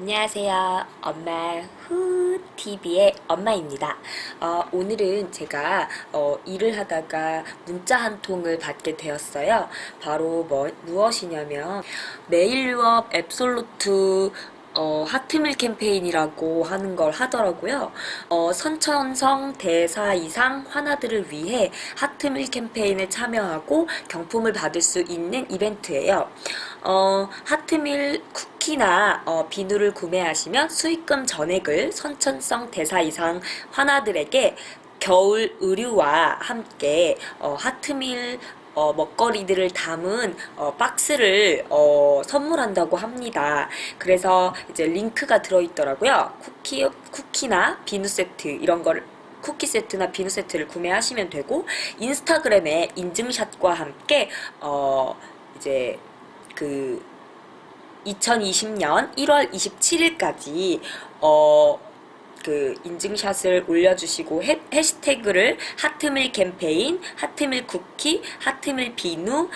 안녕하세요. 엄마 후 TV의 엄마입니다. 어, 오늘은 제가 어, 일을 하다가 문자 한 통을 받게 되었어요. 바로 뭐, 무엇이냐면 메일 유업 앱솔루트 어, 하트밀 캠페인이라고 하는 걸 하더라고요. 어, 선천성 대사 이상 환아들을 위해 하트밀 캠페인에 참여하고 경품을 받을 수 있는 이벤트예요. 어, 하트밀 쿠키나 어, 비누를 구매하시면 수익금 전액을 선천성 대사 이상 환아들에게 겨울 의류와 함께 어, 하트밀 어, 먹거리들을 담은 어, 박스를 어, 선물한다고 합니다. 그래서 이제 링크가 들어있더라고요. 쿠키 쿠키나 비누 세트 이런 거를 쿠키 세트나 비누 세트를 구매하시면 되고 인스타그램에 인증샷과 함께 어, 이제 그 2020년 1월 27일까지 어, 그 인증샷을 올려주시고 해, 해시태그를 하트밀 캠페인, 하트밀 쿠키, 하트밀 비누,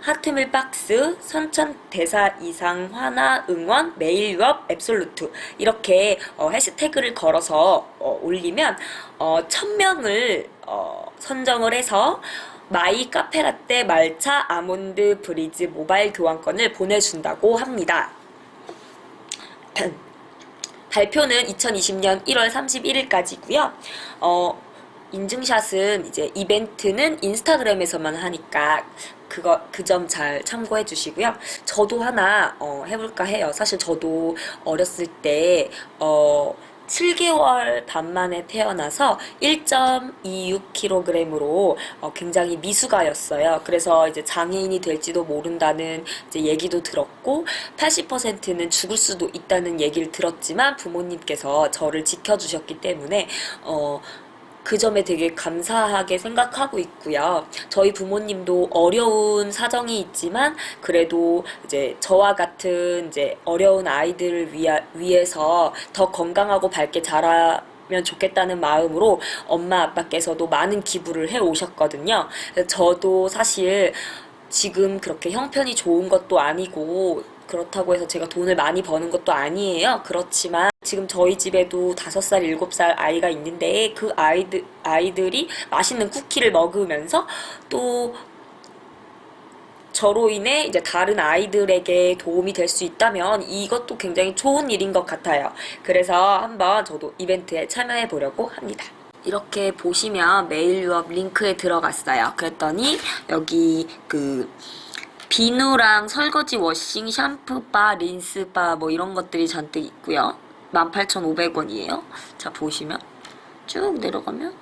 하트밀 박스, 선천 대사 이상 환화 응원, 메일 유업 앱솔루트 이렇게 어, 해시태그를 걸어서 어, 올리면 어, 1000명을 어, 선정을 해서 마이 카페라떼 말차 아몬드 브리즈 모바일 교환권을 보내준다고 합니다. 발표는 2020년 1월 31일까지고요. 어, 인증샷은 이제 이벤트는 인스타그램에서만 하니까 그거 그 점 잘 참고해 주시고요. 저도 하나 어, 해볼까 해요. 사실 저도 어렸을 때 어, 7개월 반 만에 태어나서 1.26kg으로 어, 굉장히 미숙아였어요. 그래서 이제 장애인이 될지도 모른다는 얘기도 들었고 80%는 죽을 수도 있다는 얘기를 들었지만 부모님께서 저를 지켜주셨기 때문에 어, 그 점에 되게 감사하게 생각하고 있고요. 저희 부모님도 어려운 사정이 있지만 그래도 이제 저와 같은 이제 어려운 아이들을 위하, 위해서 더 건강하고 밝게 자라 면 좋겠다는 마음으로 엄마 아빠께서도 많은 기부를 해 오셨거든요. 저도 사실 지금 그렇게 형편이 좋은 것도 아니고 그렇다고 해서 제가 돈을 많이 버는 것도 아니에요. 그렇지만 지금 저희 집에도 다섯 살, 일곱 살 아이가 있는데 그 아이들, 아이들이 맛있는 쿠키를 먹으면서 또 저로 인해 이제 다른 아이들에게 도움이 될 수 있다면 이것도 굉장히 좋은 일인 것 같아요. 그래서 한번 저도 이벤트에 참여해 보려고 합니다. 이렇게 보시면 메일 유업 링크에 들어갔어요. 그랬더니 여기 그 비누랑 설거지 워싱, 샴푸 바, 린스 바 뭐 이런 것들이 잔뜩 있고요. 18,500원이에요. 자, 보시면 쭉 내려가면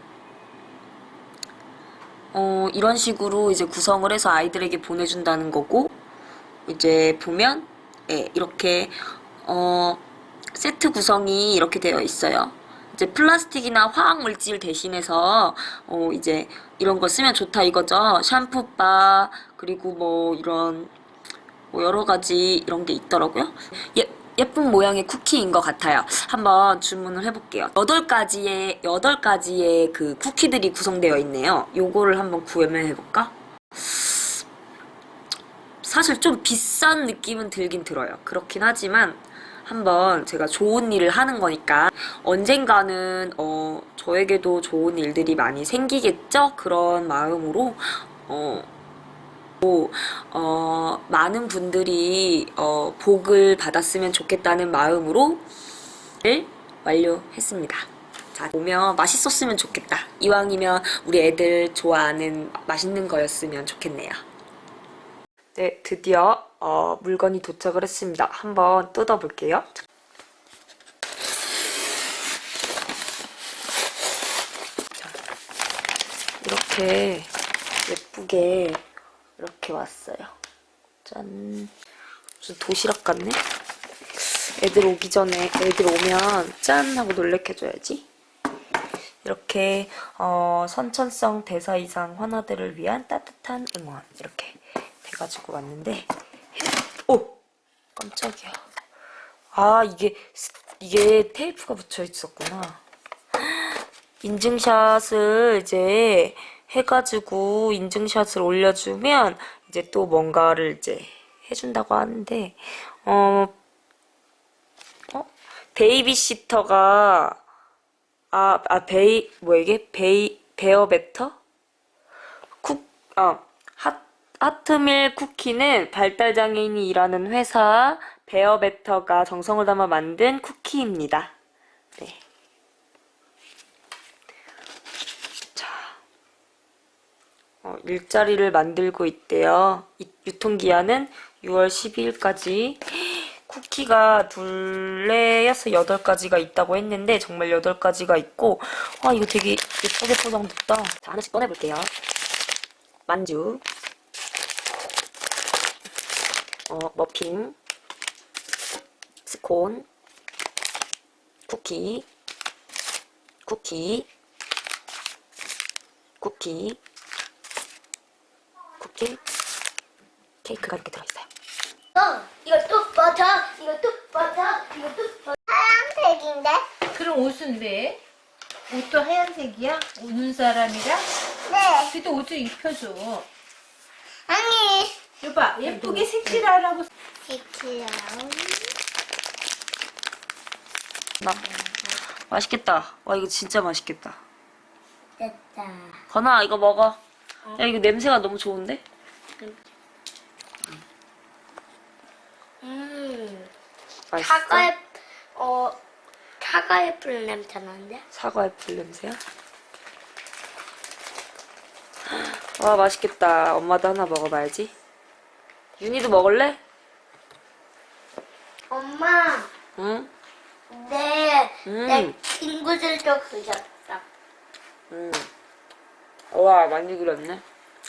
어, 이런 식으로 이제 구성을 해서 아이들에게 보내준다는 거고 이제 보면 예, 이렇게 어, 세트 구성이 이렇게 되어 있어요. 이제 플라스틱이나 화학 물질 대신해서 어 이제 이런 거 쓰면 좋다 이거죠. 샴푸바 그리고 뭐 이런 뭐 여러 가지 이런 게 있더라고요. 예, 예쁜 모양의 쿠키인 것 같아요. 한번 주문을 해볼게요. 여덟 가지의 여덟 가지의 그 쿠키들이 구성되어 있네요. 요거를 한번 구매해볼까? 사실 좀 비싼 느낌은 들긴 들어요. 그렇긴 하지만 한번 제가 좋은 일을 하는 거니까 언젠가는 어 저에게도 좋은 일들이 많이 생기겠죠? 그런 마음으로 어 또, 어, 많은 분들이 어, 복을 받았으면 좋겠다는 마음으로 를 완료했습니다. 자, 보면 맛있었으면 좋겠다. 이왕이면 우리 애들 좋아하는 맛있는 거였으면 좋겠네요. 네, 드디어 어, 물건이 도착을 했습니다. 한번 뜯어볼게요. 자, 이렇게 예쁘게 이렇게 왔어요. 짠. 무슨 도시락 같네? 애들 오기 전에 애들 오면 짠 하고 놀래켜줘야지. 이렇게 어, 선천성 대사 이상 환아들을 위한 따뜻한 응원 이렇게 돼가지고 왔는데 오 깜짝이야. 아 이게 스- 이게 테이프가 붙여 있었구나. 인증샷을 이제 해가지고 인증샷을 올려주면 이제 또 뭔가를 이제 해준다고 하는데 어, 어? 베이비시터가 아, 아 베이 뭐 이게? 베이 베어베터? 쿡아 하트밀 쿠키는 발달 장애인이 일하는 회사 베어베터가 정성을 담아 만든 쿠키입니다. 네. 자, 어, 일자리를 만들고 있대요. 이- 유통기한은 6월 12일까지. 쿠키가 둘레여서 여덟 가지가 있다고 했는데 정말 여덟 가지가 있고 아 이거 되게 예쁘게 포장됐다. 자 하나씩 꺼내볼게요. 만주, 어 머핀, 스콘, 쿠키, 쿠키, 쿠키, 쿠키, 케이크가 이렇게 들어있어요. 어, 이것도 버터, 이것도 버터, 이것도 버터. 하얀색인데? 그럼 옷은 왜? 옷도 하얀색이야? 우는 사람이라? 네. 그래도 옷을 입혀줘. 아니. 여봐, 예쁘게 색칠하라고. 시키요. 나 맛있겠다. 와 이거 진짜 맛있겠다. 됐다. 건아 이거 먹어. 야 이거 냄새가 너무 좋은데? 음. 맛있어? 사과의 어 사과의 풀 냄새 나는데? 사과의 풀 냄새야? 와 맛있겠다. 엄마도 하나 먹어봐야지. 윤희도 먹을래? 엄마, 응? 내, 음. 내 친구들도 그렸다. 응. 와 많이 그렸네.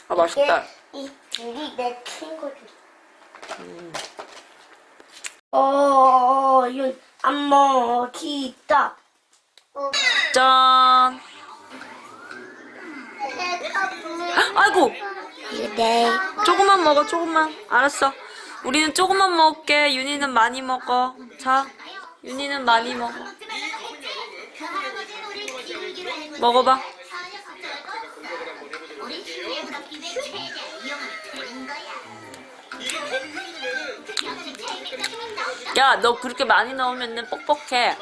아 맛있다. 이 둘이 내 친구들. 어, 윤, 안무 어디 있다. 어, 짠. 아이고 네. 조금만 먹어 조금만. 알았어. 우리는 조금만 먹을게. 윤희는 많이 먹어. 자, 윤희는 많이 먹어. 먹어봐. 야, 너 그렇게 많이 넣으면 뻑뻑해.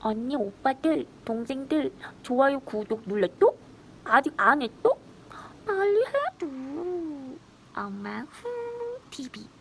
언니, 오빠들, 동생들, 좋아요, 구독 눌렀죠? 아직 안 했죠? 빨리 해줘. 엄마 후 TV.